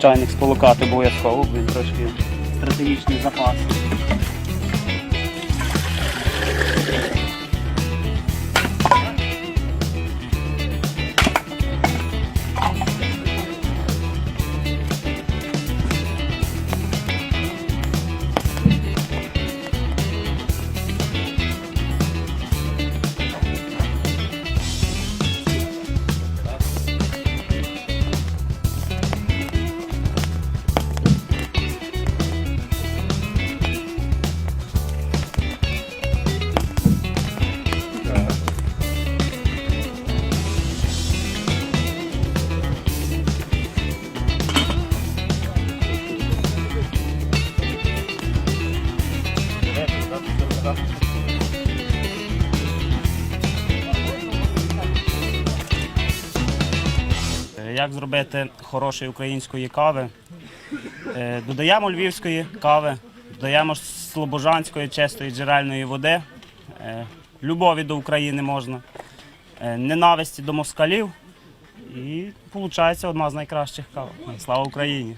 чайник сполукати обов'язково, бо він трошки стратегічний запас. Е, Як зробити хорошої української кави? Е, Додаємо львівської кави, додаємо слобожанської чистої джерельної води, е, любові до України можна, ненависті до москалів. І виходить одна з найкращих кав. Слава Україні!